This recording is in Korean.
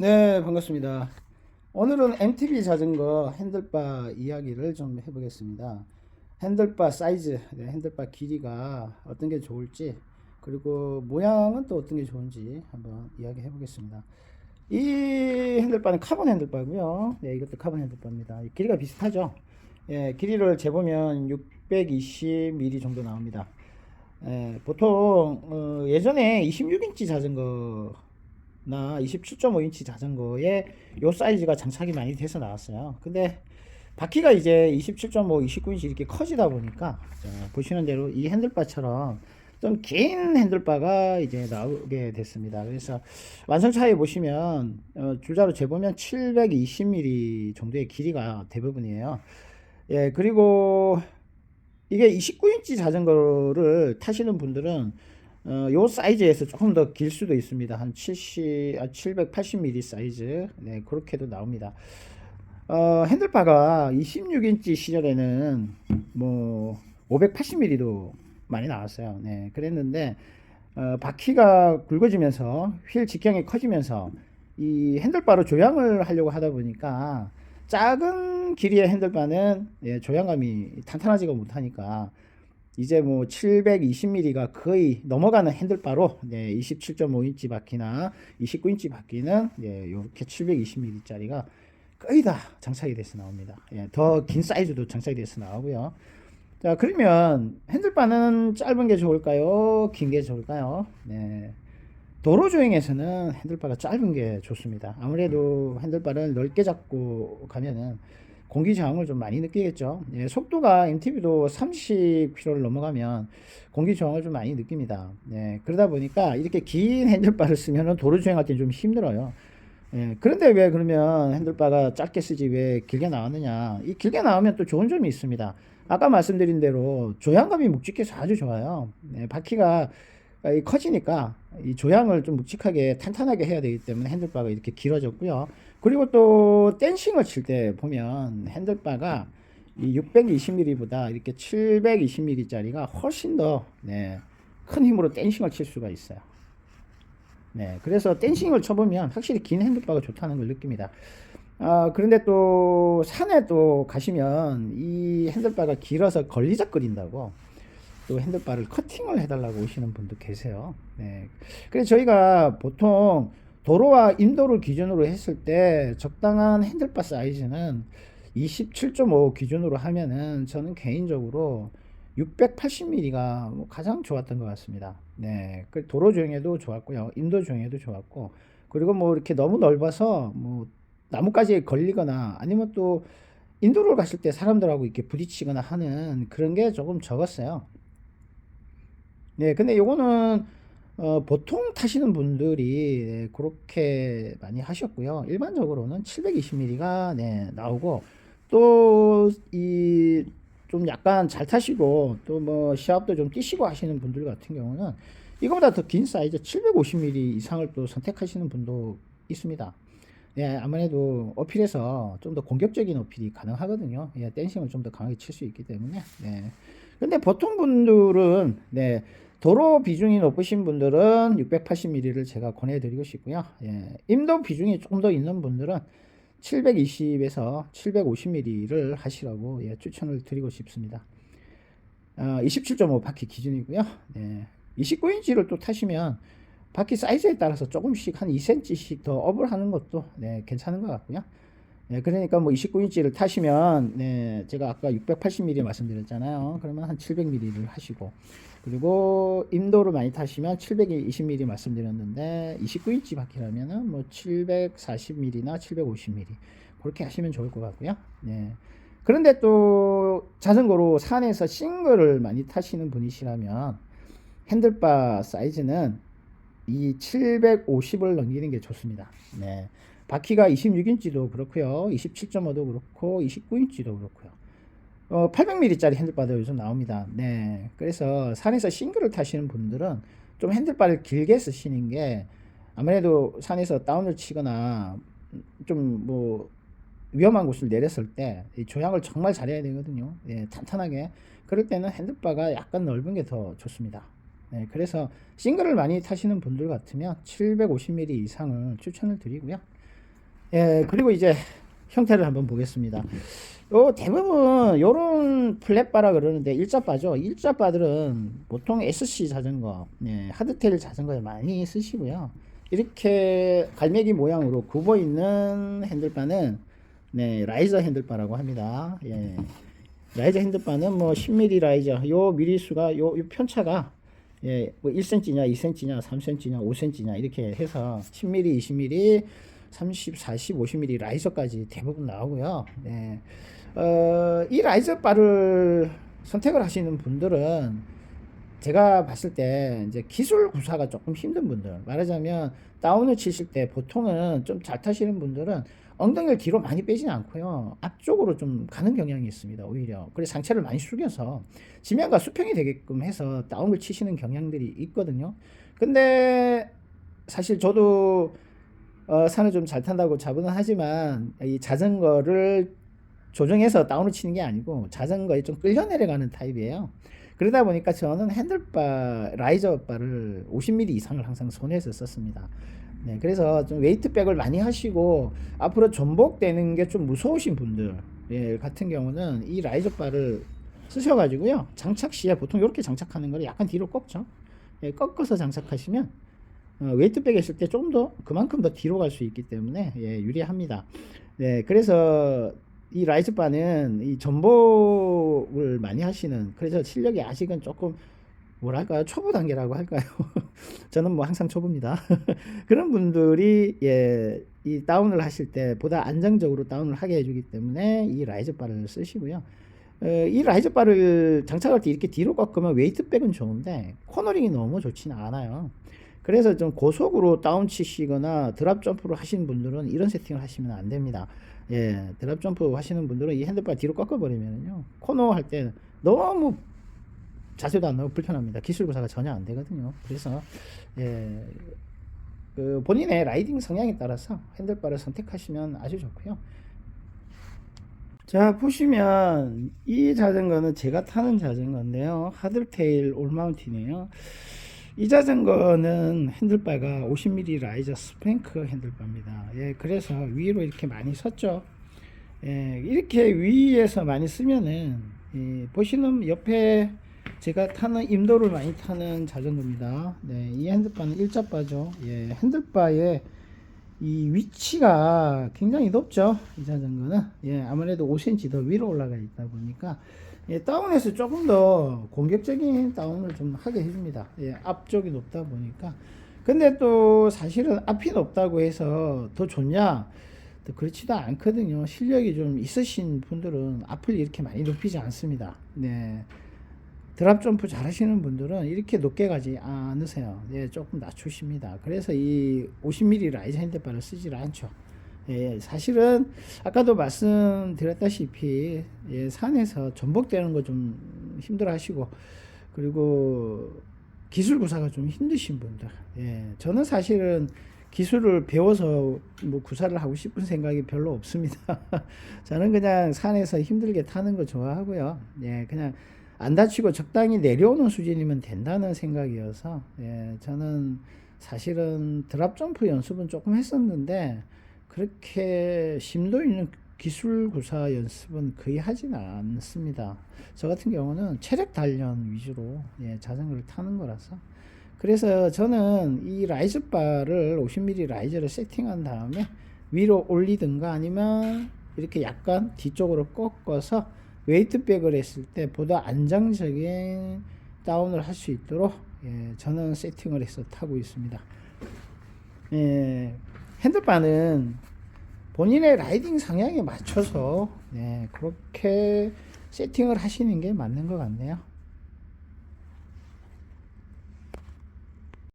네, 반갑습니다. 오늘은 MTB 자전거 핸들바 이야기를 좀 해보겠습니다. 핸들바 사이즈, 네, 핸들바 길이가 어떤 게 좋을지, 그리고 모양은 또 어떤 게 좋은지 한번 이야기 해보겠습니다. 이 핸들바는 카본 핸들바고요. 네, 이것도 카본 핸들바입니다. 길이가 비슷하죠. 예, 길이를 재보면 620mm 정도 나옵니다. 예, 보통 어, 예전에 26인치 자전거 나 27.5인치 자전거에 요 사이즈가 장착이 많이 돼서 나왔어요. 근데 바퀴가 이제 27.5, 29인치 이렇게 커지다 보니까 자, 보시는 대로 이 핸들바처럼 좀 긴 핸들바가 이제 나오게 됐습니다. 그래서 완성차에 보시면 어, 줄자로 재보면 720mm 정도의 길이가 대부분이에요. 예, 그리고 이게 29인치 자전거를 타시는 분들은 어, 요 사이즈에서 조금 더 길 수도 있습니다. 한 70, 아, 780mm 사이즈. 네, 그렇게도 나옵니다. 어, 핸들바가 26인치 시절에는 뭐 580mm도 많이 나왔어요. 네, 그랬는데 어, 바퀴가 굵어지면서 휠 직경이 커지면서 이 핸들바로 조향을 하려고 하다 보니까 작은 길이의 핸들바는 예, 조향감이 탄탄하지가 못하니까 이제 뭐 720mm가 거의 넘어가는 핸들바로 네, 27.5인치 바퀴나 29인치 바퀴는 예, 이렇게 720mm짜리가 거의 다 장착이 돼서 나옵니다. 예, 더 긴 사이즈도 장착이 돼서 나오고요. 자, 그러면 핸들바는 짧은 게 좋을까요? 긴 게 좋을까요? 네. 도로 주행에서는 핸들바가 짧은 게 좋습니다. 아무래도 핸들바를 넓게 잡고 가면은 공기 저항을 좀 많이 느끼겠죠. 예, 속도가 MTB도 30km를 넘어가면 공기 저항을 좀 많이 느낍니다. 예, 그러다 보니까 이렇게 긴 핸들바를 쓰면 도로 주행할 때 좀 힘들어요. 예, 그런데 왜 그러면 핸들바가 짧게 쓰지 왜 길게 나왔느냐? 이 길게 나오면 또 좋은 점이 있습니다. 아까 말씀드린 대로 조향감이 묵직해서 아주 좋아요. 예, 바퀴가 커지니까 이 조향을 좀 묵직하게 탄탄하게 해야 되기 때문에 핸들바가 이렇게 길어졌고요. 그리고 또 댄싱을 칠 때 보면 핸들바가 이 620mm보다 이렇게 720mm짜리가 훨씬 더 네, 큰 힘으로 댄싱을 칠 수가 있어요. 네, 그래서 댄싱을 쳐보면 확실히 긴 핸들바가 좋다는 걸 느낍니다. 아, 그런데 또 산에 또 가시면 이 핸들바가 길어서 걸리적거린다고 또 핸들바를 커팅을 해달라고 오시는 분도 계세요. 네. 그래서 저희가 보통 도로와 인도를 기준으로 했을 때 적당한 핸들바 사이즈는 27.5 기준으로 하면은 저는 개인적으로 680mm가 뭐 가장 좋았던 것 같습니다. 네. 그 도로 주행에도 좋았고요. 인도 주행에도 좋았고. 그리고 뭐 이렇게 너무 넓어서 뭐 나뭇가지에 걸리거나 아니면 또 인도를 갔을 때 사람들하고 이렇게 부딪히거나 하는 그런 게 조금 적었어요. 네. 근데 요거는 어, 보통 타시는 분들이 네, 그렇게 많이 하셨고요. 일반적으로는 720mm가 네, 나오고 또 이 좀 약간 잘 타시고 또 뭐 시합도 좀 뛰시고 하시는 분들 같은 경우는 이거보다 더 긴 사이즈 750mm 이상을 또 선택하시는 분도 있습니다. 예, 아무래도 어필에서 좀 더 공격적인 어필이 가능하거든요. 예, 댄싱을 좀 더 강하게 칠 수 있기 때문에. 네. 근데 보통 분들은 네, 도로 비중이 높으신 분들은 680mm를 제가 권해드리고 싶고요. 예, 임도 비중이 조금 더 있는 분들은 720에서 750mm를 하시라고 예, 추천을 드리고 싶습니다. 어, 27.5 바퀴 기준이고요. 네, 29인치를 또 타시면 바퀴 사이즈에 따라서 조금씩 한 2cm씩 더 업을 하는 것도 네, 괜찮은 것 같고요. 네, 그러니까 뭐 29인치를 타시면 네, 제가 아까 680mm 말씀드렸잖아요. 그러면 한 700mm를 하시고 그리고 임도를 많이 타시면 720mm 말씀드렸는데 29인치 바퀴라면은 뭐 740mm나 750mm 그렇게 하시면 좋을 것 같고요. 네. 그런데 또 자전거로 산에서 싱글을 많이 타시는 분이시라면 핸들바 사이즈는 이 750을 넘기는 게 좋습니다. 네. 바퀴가 26인치도 그렇고요. 27.5도 그렇고 29인치도 그렇고요. 어, 800mm짜리 핸들바도 요즘 나옵니다. 네. 그래서 산에서 싱글을 타시는 분들은 좀 핸들바를 길게 쓰시는 게 아무래도 산에서 다운을 치거나 좀 뭐 위험한 곳을 내렸을 때 조향을 정말 잘해야 되거든요. 예, 탄탄하게. 그럴 때는 핸들바가 약간 넓은 게 더 좋습니다. 네, 그래서 싱글을 많이 타시는 분들 같으면 750mm 이상을 추천을 드리고요. 예, 그리고 이제 형태를 한번 보겠습니다. 요 대부분 요런 플랫바라 그러는데 일자바죠. 일자바들은 보통 SC 자전거, 예, 하드테일 자전거에 많이 쓰시고요. 이렇게 갈매기 모양으로 굽어 있는 핸들바는 네, 라이저 핸들바라고 합니다. 예. 라이저 핸들바는 뭐 10mm 라이저, 요 미리수가 요, 요 편차가 예, 뭐 1cm냐, 2cm냐, 3cm냐, 5cm냐 이렇게 해서 10mm, 20mm, 30, 40, 50mm 라이저까지 대부분 나오고요. 예. 어, 이 라이저 바를 선택을 하시는 분들은 제가 봤을 때 이제 기술 구사가 조금 힘든 분들 말하자면 다운을 치실 때 보통은 좀 잘 타시는 분들은 엉덩이를 뒤로 많이 빼지는 않고요 앞쪽으로 좀 가는 경향이 있습니다 오히려 그래서 상체를 많이 숙여서 지면과 수평이 되게끔 해서 다운을 치시는 경향들이 있거든요 근데 사실 저도 어, 산을 좀 잘 탄다고 자부는 하지만 이 자전거를 조정해서 다운을 치는 게 아니고 자전거에 좀 끌려 내려가는 타입이에요. 그러다 보니까 저는 핸들바 라이저 바를 50mm 이상을 항상 손에서 썼습니다. 네, 그래서 좀 웨이트백을 많이 하시고 앞으로 전복되는 게 좀 무서우신 분들 예, 같은 경우는 이 라이저 바를 쓰셔가지고요 장착 시에 보통 이렇게 장착하는 거를 약간 뒤로 꺾죠. 예, 꺾어서 장착하시면 어, 웨이트백 했을 때 좀 더 그만큼 더 뒤로 갈 수 있기 때문에 예, 유리합니다. 네, 그래서 이 라이즈 바는 이 전복을 많이 하시는 그래서 실력이 아직은 조금 뭐랄까요? 초보 단계라고 할까요? 저는 뭐 항상 초보입니다. 그런 분들이 예, 이 다운을 하실 때 보다 안정적으로 다운을 하게 해주기 때문에 이 라이즈 바를 쓰시고요. 어, 이 라이즈 바를 장착할 때 이렇게 뒤로 꺾으면 웨이트백은 좋은데 코너링이 너무 좋지는 않아요 그래서 좀 고속으로 다운 치시거나 드랍 점프를 하시는 분들은 이런 세팅을 하시면 안 됩니다. 예, 드랍 점프 하시는 분들은 이 핸들바 뒤로 꺾어버리면요. 코너 할 때 너무 자세도 안 나고 불편합니다. 기술 구사가 전혀 안 되거든요. 그래서, 예, 그 본인의 라이딩 성향에 따라서 핸들바를 선택하시면 아주 좋고요. 자, 보시면 이 자전거는 제가 타는 자전거인데요. 하들테일 올마운틴이에요. 이 자전거는 핸들바가 50mm 라이저 스프랭크 핸들바입니다. 예, 그래서 위로 이렇게 많이 섰죠. 예, 이렇게 위에서 많이 쓰면은 예, 보시는 옆에 제가 타는 임도를 많이 타는 자전거입니다. 네, 이 핸들바는 일자바죠. 예, 핸들바의 이 위치가 굉장히 높죠. 이 자전거는 예, 아무래도 5cm 더 위로 올라가 있다 보니까 예, 다운에서 조금 더 공격적인 다운을 좀 하게 해줍니다. 예, 앞쪽이 높다 보니까. 근데 또 사실은 앞이 높다고 해서 더 좋냐? 또 그렇지도 않거든요. 실력이 좀 있으신 분들은 앞을 이렇게 많이 높이지 않습니다. 네. 드랍 점프 잘 하시는 분들은 이렇게 높게 가지 않으세요. 예, 조금 낮추십니다. 그래서 이 50mm 라이즈 핸드바를 쓰질 않죠. 예, 사실은 아까도 말씀드렸다시피 예, 산에서 전복되는 거 좀 힘들어 하시고 그리고 기술 구사가 좀 힘드신 분들 예, 저는 사실은 기술을 배워서 뭐 구사를 하고 싶은 생각이 별로 없습니다. 저는 그냥 산에서 힘들게 타는 거 좋아하고요. 예, 그냥 안 다치고 적당히 내려오는 수준이면 된다는 생각이어서 예, 저는 사실은 드랍 점프 연습은 조금 했었는데 그렇게 심도 있는 기술 구사 연습은 거의 하지는 않습니다. 저 같은 경우는 체력 단련 위주로 예, 자전거를 타는 거라서 그래서 저는 이 라이즈 바를 50mm 라이저를 세팅한 다음에 위로 올리든가 아니면 이렇게 약간 뒤쪽으로 꺾어서 웨이트백을 했을 때 보다 안정적인 다운을 할 수 있도록 예, 저는 세팅을 해서 타고 있습니다. 예, 핸들바는 본인의 라이딩 성향에 맞춰서 네, 그렇게 세팅을 하시는 게 맞는 것 같네요.